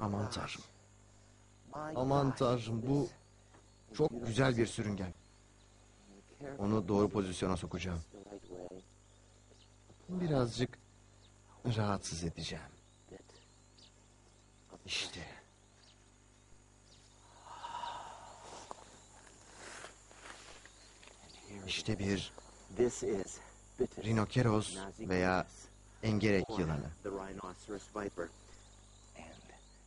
Aman tanrım. Aman tanrım bu çok güzel bir sürüngen. Onu doğru pozisyona sokacağım. Birazcık rahatsız edeceğim. İşte. İşte bir rinokeros veya engerek yılanı.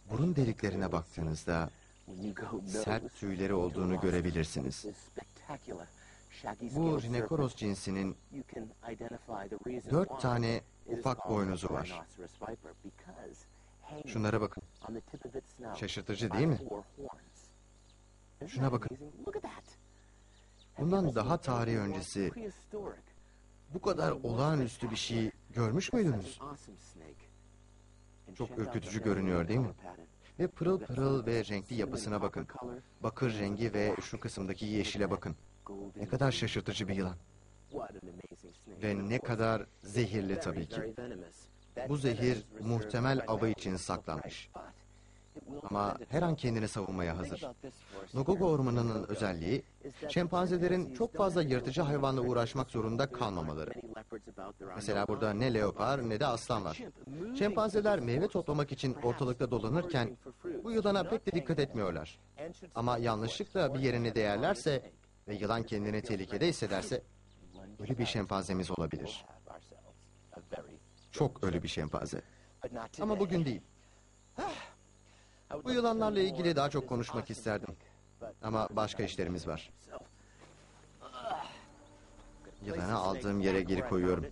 Rhinoceros. Burun deliklerine baktığınızda sert tüyleri olduğunu görebilirsiniz. Bu serpent. cinsinin dört tane ufak boynuzu var. rhinoceros Şunlara bakın. Şaşırtıcı değil mi? Şuna bakın. Bundan daha tarih öncesi bu kadar olağanüstü bir şey görmüş müydünüz? Çok ürkütücü görünüyor değil mi? Ve pırıl pırıl ve renkli yapısına bakın. Bakır rengi ve şu kısımdaki yeşile bakın. Ne kadar şaşırtıcı bir yılan. Ve ne kadar zehirli tabii ki. Bu zehir muhtemel avı için saklanmış. Ama her an kendini savunmaya hazır. Nogogo ormanının özelliği, şempanzelerin çok fazla yırtıcı hayvanla uğraşmak zorunda kalmamaları. Mesela burada ne leopar ne de aslan var. Şempanzeler meyve toplamak için ortalıkta dolanırken bu yılana pek de dikkat etmiyorlar. Ama yanlışlıkla bir yerine değerlerse ve yılan kendini tehlikede hissederse ölü bir şempanzemiz olabilir. Çok ölü bir şempanze. Ama bugün değil. Bu yılanlarla ilgili daha çok konuşmak isterdim. Ama başka işlerimiz var. Yılanı aldığım yere geri koyuyorum.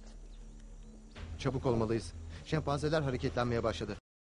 Çabuk olmalıyız. Şempanzeler hareketlenmeye başladı.